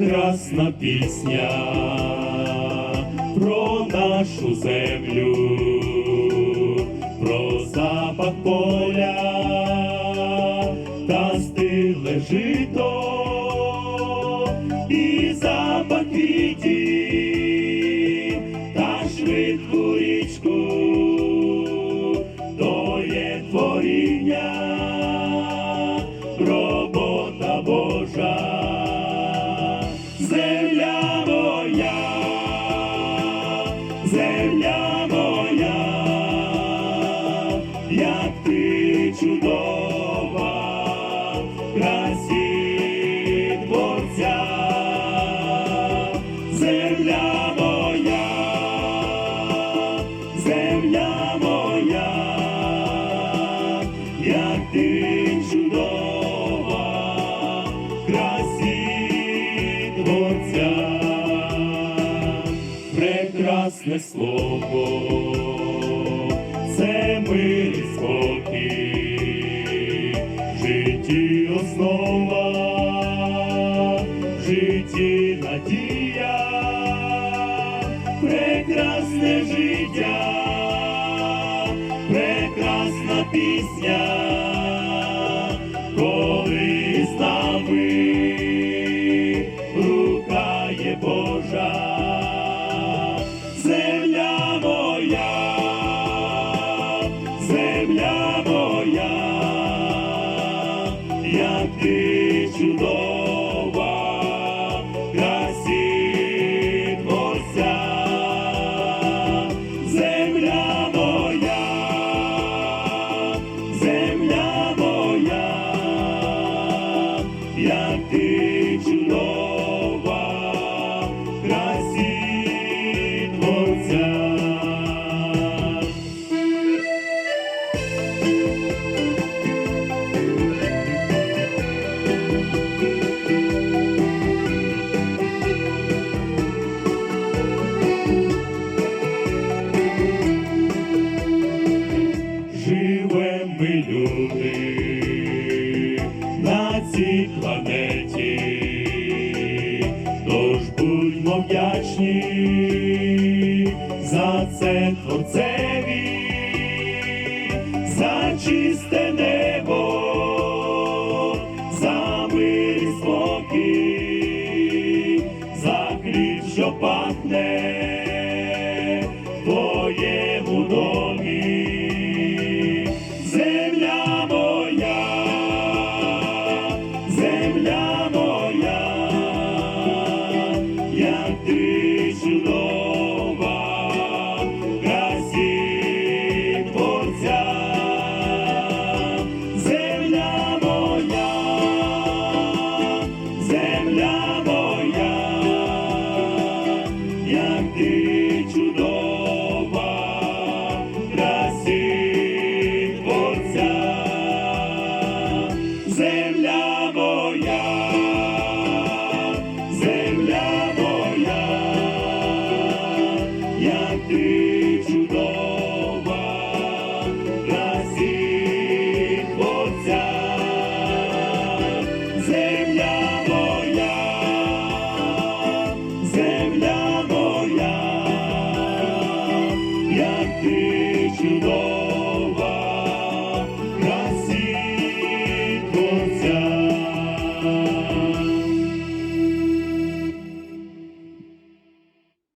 прекрасна пісня про нашу землю, земля моя, земля моя, як ти чудова, красі творця, земля моя, земля моя, як ти чудова, прекрасне слово, це мир і спокій, житті основа, в житті надія, прекрасне життя, прекрасна пісня, на цій планеті, тож будьмо вдячні за це творцеві, за чисте небо, за мир і спокій, за хліб, що пахне твоєму домі. Земля